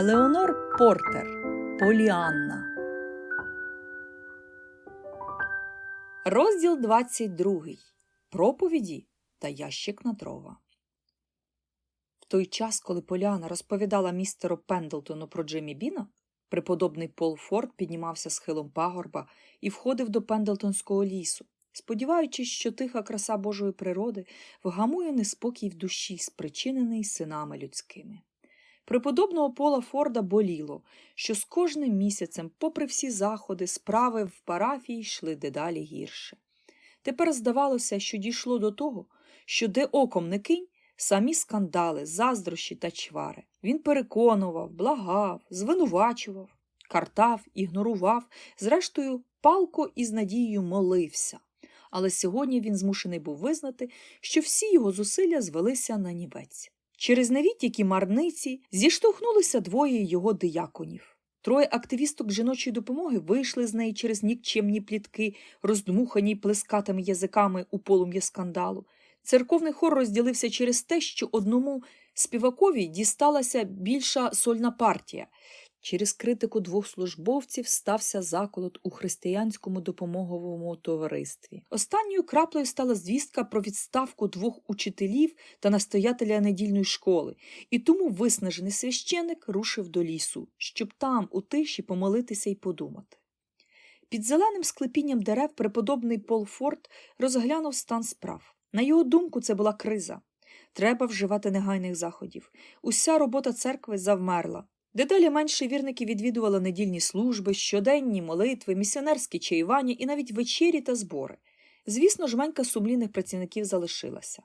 Елеонор Портер Поліанна. Розділ 22. Проповіді та ящик на дрова. В той час, коли Поліана розповідала містеру Пендлтону про Джиммі Біна, преподобний Пол Форд піднімався схилом пагорба і входив до Пендлтонського лісу, сподіваючись, що тиха краса Божої природи вгамує неспокій в душі, спричинений синами людськими. Преподобного Пола Форда боліло, що з кожним місяцем, попри всі заходи, справи в парафії йшли дедалі гірше. Тепер здавалося, що дійшло до того, що де оком не кинь, самі скандали, заздрощі та чвари. Він переконував, благав, звинувачував, картав, ігнорував, зрештою, палко і з надією молився. Але сьогодні він змушений був визнати, що всі його зусилля звелися на нівець. Через невідтіки марниці зіштовхнулися двоє його дияконів. Троє активісток жіночої допомоги вийшли з неї через нікчемні плітки, роздмухані плескатими язиками у полум'я скандалу. Церковний хор розділився через те, що одному співакові дісталася більша сольна партія. Через критику двох службовців стався заколот у християнському допомоговому товаристві. Останньою краплею стала звістка про відставку двох учителів та настоятеля недільної школи, і тому виснажений священик рушив до лісу, щоб там, у тиші, помолитися і подумати. Під зеленим склепінням дерев преподобний Пол Форд розглянув стан справ. На його думку, це була криза. Треба вживати негайних заходів. Уся робота церкви завмерла. Дедалі менше вірники відвідували недільні служби, щоденні молитви, місіонерські чаювання і навіть вечері та збори. Звісно, жменька сумлінних працівників залишилася.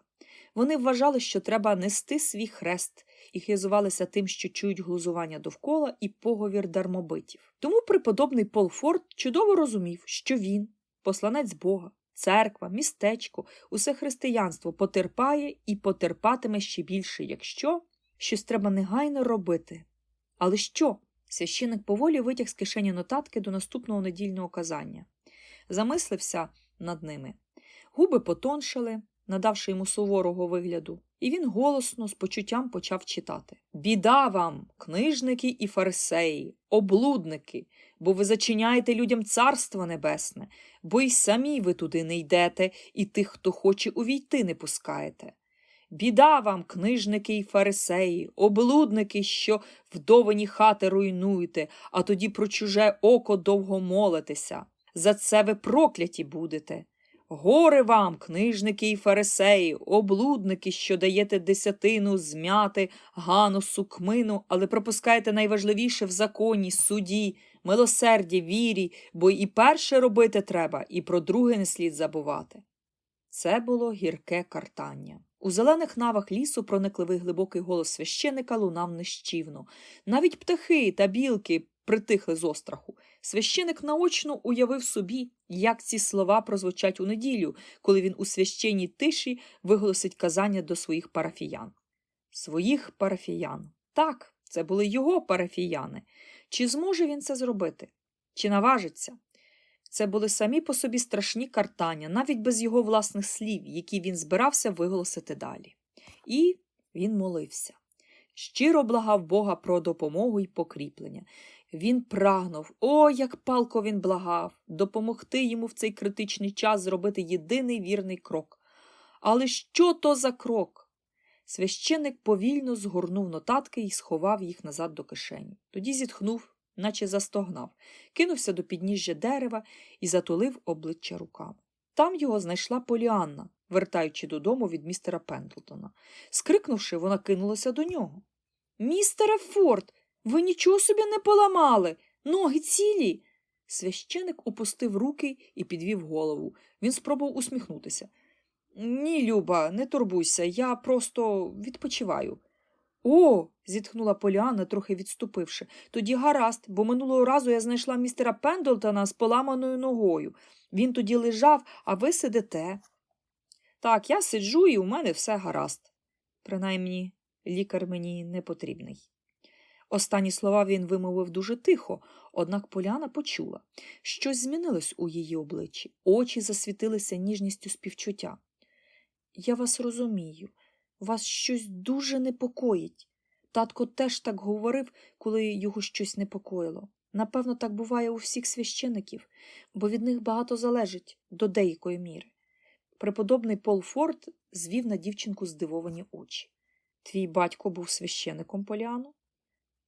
Вони вважали, що треба нести свій хрест, і хизувалися тим, що чують глузування довкола і поговір дармобитів. Тому преподобний Пол Форд чудово розумів, що він, посланець Бога, церква, містечко, усе християнство потерпає і потерпатиме ще більше, якщо щось треба негайно робити. Але що? Священик поволі витяг з кишені нотатки до наступного недільного казання. Замислився над ними. Губи потоншили, надавши йому суворого вигляду, і він голосно з почуттям почав читати Біда вам, книжники і фарисеї, облудники, бо ви зачиняєте людям царство небесне, бо й самі ви туди не йдете, і тих, хто хоче увійти, не пускаєте. Біда вам, книжники й фарисеї, облудники, що вдовані хати руйнуєте, а тоді про чуже око довго молитеся. За це ви прокляті будете. Горе вам, книжники й фарисеї, облудники, що даєте десятину, змяти, ганусу, кмину, але пропускаєте найважливіше в законі, суді, милосерді, вірі, бо і перше робити треба, і про друге не слід забувати. Це було гірке картання. У зелених навах лісу проникливий глибокий голос священика лунав нещівно. Навіть птахи та білки притихли з остраху. Священик наочно уявив собі, як ці слова прозвучать у неділю, коли він у священній тиші виголосить казання до своїх парафіян. Своїх парафіян. Так, це були його парафіяни. Чи зможе він це зробити? Чи наважиться? Це були самі по собі страшні картання, навіть без його власних слів, які він збирався виголосити далі. І він молився. Щиро благав Бога про допомогу й покріплення. Він прагнув, о, як палко він благав, допомогти йому в цей критичний час зробити єдиний вірний крок. Але що то за крок? Священик повільно згорнув нотатки і сховав їх назад до кишені. Тоді зітхнув, наче застогнав, кинувся до підніжжя дерева і затулив обличчя руками. Там його знайшла Поліанна, вертаючи додому від містера Пендлтона. Скрикнувши, вона кинулася до нього. Містере Форд, ви нічого собі не поламали, ноги цілі. Священик опустив руки і підвів голову. Він спробував усміхнутися. Ні, Люба, не турбуйся, я просто відпочиваю. О, зітхнула Поліанна, трохи відступивши. Тоді гаразд, бо минулого разу я знайшла містера Пендлтона з поламаною ногою. Він тоді лежав, а ви сидите. Так, я сиджу і у мене все гаразд. Принаймні, лікар мені не потрібний. Останні слова він вимовив дуже тихо, однак Поляна почула. Щось змінилось у її обличчі, очі засвітилися ніжністю співчуття. Я вас розумію, вас щось дуже непокоїть. Татко теж так говорив, коли його щось непокоїло. Напевно, так буває у всіх священиків, бо від них багато залежить до деякої міри. Преподобний Пол Форд звів на дівчинку здивовані очі. Твій батько був священиком Поліану?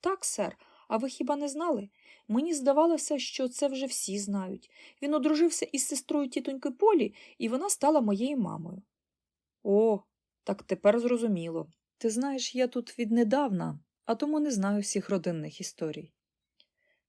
Так, сер, а ви хіба не знали? Мені здавалося, що це вже всі знають. Він одружився із сестрою тітоньки Полі, і вона стала моєю мамою. О, так тепер зрозуміло. Ти знаєш, я тут віднедавна, а тому не знаю всіх родинних історій.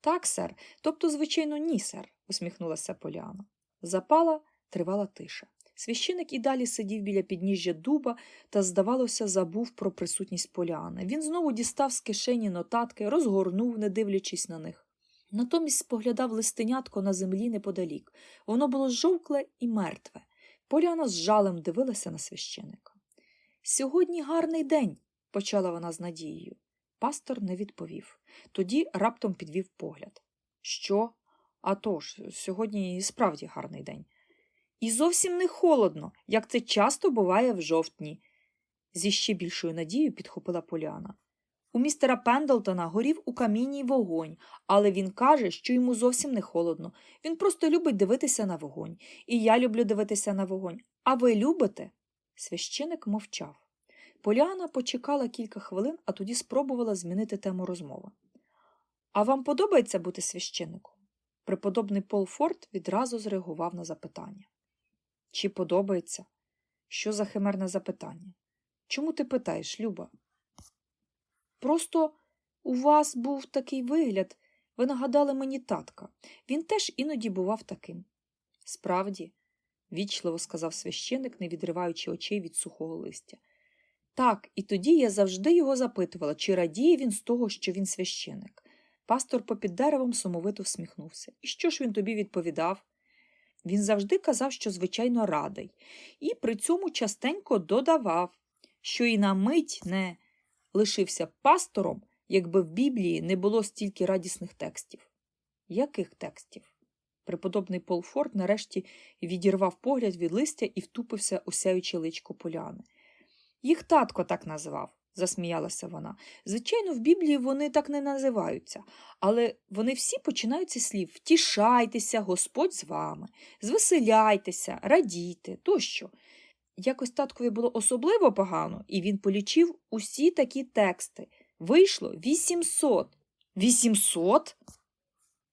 Так, сер, тобто, звичайно, ні, сер, усміхнулася Поліана. Запала тривала тиша. Священик і далі сидів біля підніжжя дуба та, здавалося, забув про присутність Поліани. Він знову дістав з кишені нотатки, розгорнув, не дивлячись на них. Натомість споглядав листенятко на землі неподалік. Воно було жовкле і мертве. Поляна з жалем дивилася на священика. Сьогодні гарний день, почала вона з надією. Пастор не відповів. Тоді раптом підвів погляд. Що? А тож, сьогодні і справді гарний день. І зовсім не холодно, як це часто буває в жовтні. Зі ще більшою надією підхопила Поляна. У містера Пендлтона горів у камінні вогонь, але він каже, що йому зовсім не холодно. Він просто любить дивитися на вогонь. І я люблю дивитися на вогонь. А ви любите? Священик мовчав. Поліана почекала кілька хвилин, а тоді спробувала змінити тему розмови. А вам подобається бути священником? Преподобний Пол Форд відразу зреагував на запитання. Чи подобається? Що за химерне запитання? Чому ти питаєш, Люба? Просто у вас був такий вигляд, ви нагадали мені татка. Він теж іноді бував таким. Справді, вічливо сказав священик, не відриваючи очей від сухого листя. Так, і тоді я завжди його запитувала, чи радіє він з того, що він священик. Пастор попід деревом сумовито всміхнувся. І що ж він тобі відповідав? Він завжди казав, що звичайно радий, і при цьому частенько додавав, що і на мить не лишився пастором, якби в Біблії не було стільки радісних текстів. Яких текстів? Преподобний Полфорд нарешті відірвав погляд від листя і втупився у сяюче личко поляни. Їх татко так назвав, засміялася вона. Звичайно, в Біблії вони так не називаються, але вони всі починаються слів втішайтеся, Господь з вами, звеселяйтеся, радійте тощо. Якось таткові було особливо погано, і він полічив усі такі тексти. Вийшло 800. 800?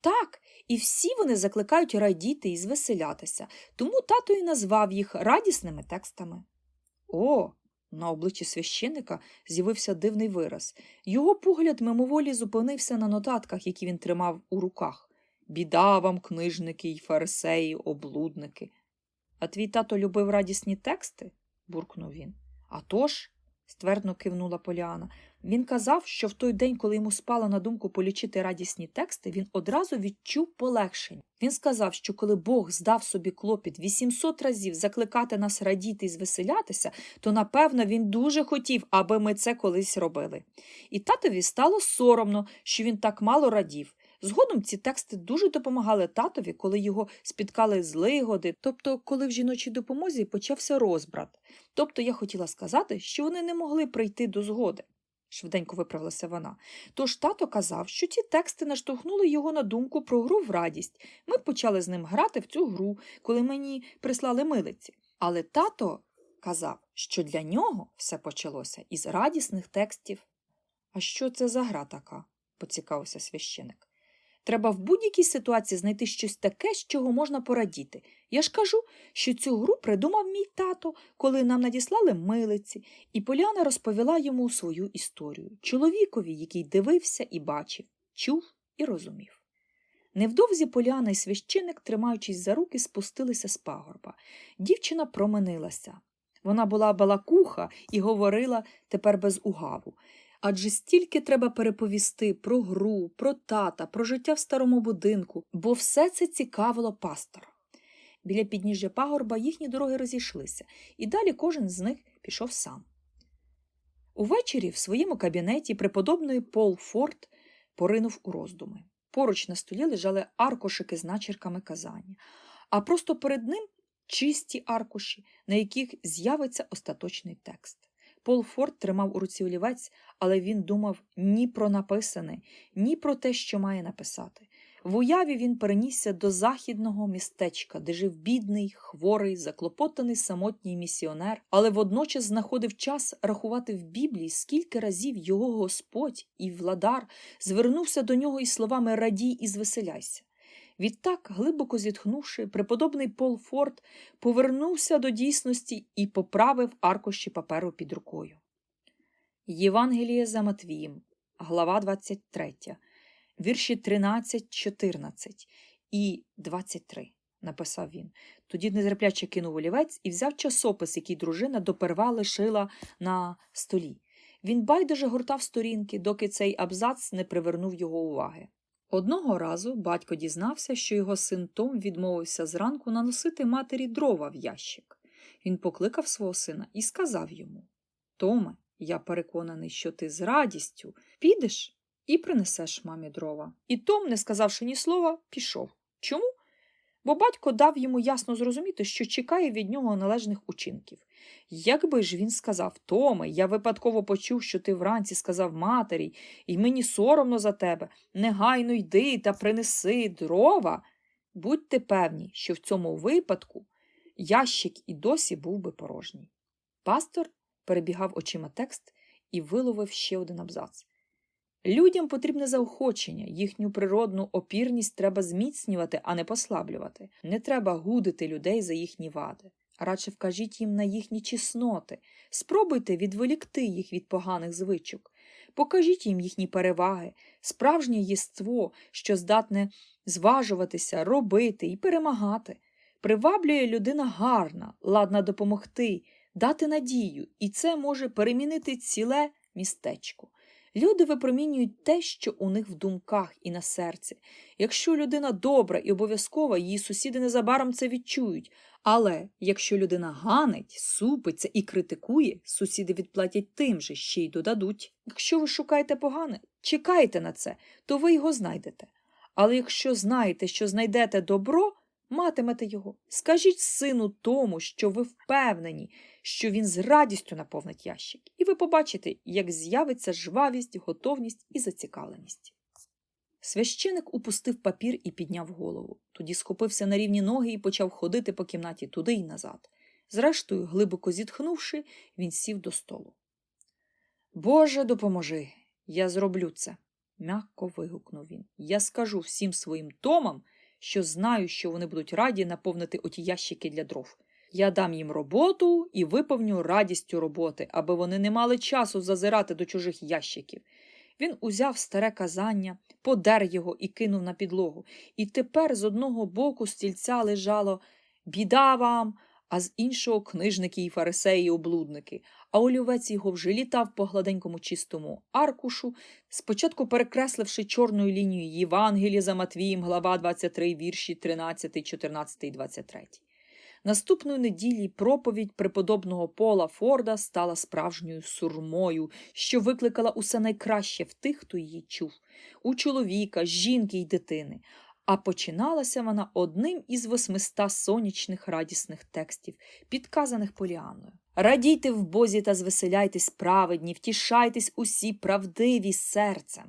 Так, і всі вони закликають радіти і звеселятися, тому тато і назвав їх радісними текстами. О, на обличчі священика з'явився дивний вираз. Його погляд мимоволі зупинився на нотатках, які він тримав у руках. Біда вам, книжники й фарисеї, облудники. А твій тато любив радісні тексти? буркнув він. «А тож», – ствердно кивнула Поліана. Він казав, що в той день, коли йому спало на думку полічити радісні тексти, він одразу відчув полегшення. Він сказав, що коли Бог здав собі клопіт 800 разів закликати нас радіти і звеселятися, то напевно він дуже хотів, аби ми це колись робили. І татові стало соромно, що він так мало радів. Згодом ці тексти дуже допомагали татові, коли його спіткали злигоди, тобто коли в жіночій допомозі почався розбрат. Тобто я хотіла сказати, що вони не могли прийти до згоди. Швиденько виправилася вона. Тож тато казав, що ті тексти наштовхнули його на думку про гру в радість. Ми почали з ним грати в цю гру, коли мені прислали милиці. Але тато казав, що для нього все почалося із радісних текстів. А що це за гра така? поцікавився священик. Треба в будь-якій ситуації знайти щось таке, з чого можна порадіти. Я ж кажу, що цю гру придумав мій тато, коли нам надіслали милиці, і Поляна розповіла йому свою історію чоловікові, який дивився і бачив, чув і розумів. Невдовзі Поляна і священик, тримаючись за руки, спустилися з пагорба. Дівчина променилася. Вона була балакуха і говорила тепер без угаву. Адже стільки треба переповісти про гру, про тата, про життя в старому будинку, бо все це цікавило пастора. Біля підніжжя пагорба їхні дороги розійшлися, і далі кожен з них пішов сам. Увечері в своєму кабінеті преподобний Пол Форд поринув у роздуми. Поруч на столі лежали аркушики з начерками казання, а просто перед ним чисті аркуші, на яких з'явиться остаточний текст. Пол Форд тримав у руці олівець, але він думав ні про написане, ні про те, що має написати. В уяві він перенісся до західного містечка, де жив бідний, хворий, заклопотаний самотній місіонер, але водночас знаходив час рахувати в Біблії, скільки разів його Господь і владар звернувся до нього із словами Радій і звеселяйся. Відтак, глибоко зітхнувши, преподобний Пол Форд повернувся до дійсності і поправив аркуші паперу під рукою. Євангеліє за Матвієм, глава 23, вірші 13, 14 і 23, написав він. Тоді незерпляче кинув олівець і взяв часопис, який дружина доперва лишила на столі. Він байдуже гортав сторінки, доки цей абзац не привернув його уваги. Одного разу батько дізнався, що його син Том відмовився зранку наносити матері дрова в ящик. Він покликав свого сина і сказав йому Томе, я переконаний, що ти з радістю підеш і принесеш мамі дрова. І Том, не сказавши ні слова, пішов. Чому? Бо батько дав йому ясно зрозуміти, що чекає від нього належних учинків. Якби ж він сказав Томе, я випадково почув, що ти вранці сказав матері, і мені соромно за тебе, негайно йди та принеси дрова. Будьте певні, що в цьому випадку ящик і досі був би порожній. Пастор перебігав очима текст і виловив ще один абзац. Людям потрібне заохочення, їхню природну опірність треба зміцнювати, а не послаблювати. Не треба гудити людей за їхні вади. Радше вкажіть їм на їхні чесноти, спробуйте відволікти їх від поганих звичок, покажіть їм їхні переваги, справжнє єство, що здатне зважуватися, робити і перемагати. Приваблює людина гарна, ладна допомогти, дати надію, і це може перемінити ціле містечко. Люди випромінюють те, що у них в думках і на серці. Якщо людина добра і обов'язкова, її сусіди незабаром це відчують. Але якщо людина ганить, супиться і критикує, сусіди відплатять тим же, ще й додадуть. Якщо ви шукаєте погане, чекайте на це, то ви його знайдете. Але якщо знаєте, що знайдете добро, матимете його. Скажіть сину тому, що ви впевнені, що він з радістю наповнить ящик, і ви побачите, як з'явиться жвавість, готовність і зацікавленість. Священик упустив папір і підняв голову. Тоді схопився на рівні ноги і почав ходити по кімнаті туди й назад. Зрештою, глибоко зітхнувши, він сів до столу. Боже, допоможи, я зроблю це, м'яко вигукнув він. Я скажу всім своїм томам, що знаю, що вони будуть раді наповнити оті ящики для дров. Я дам їм роботу і виповню радістю роботи, аби вони не мали часу зазирати до чужих ящиків. Він узяв старе казання, подер його і кинув на підлогу. І тепер з одного боку стільця лежало біда вам, а з іншого книжники і фарисеї, облудники. А олівець його вже літав по гладенькому чистому аркушу, спочатку перекресливши чорною лінією Євангелія за Матвієм, глава 23, вірші 13, 14 і 23. Наступної неділі проповідь преподобного Пола Форда стала справжньою сурмою, що викликала усе найкраще в тих, хто її чув у чоловіка, жінки й дитини. А починалася вона одним із восьмиста сонячних радісних текстів, підказаних Поліаною. Радійте в Бозі та звеселяйтесь праведні, втішайтесь усі правдиві серцем.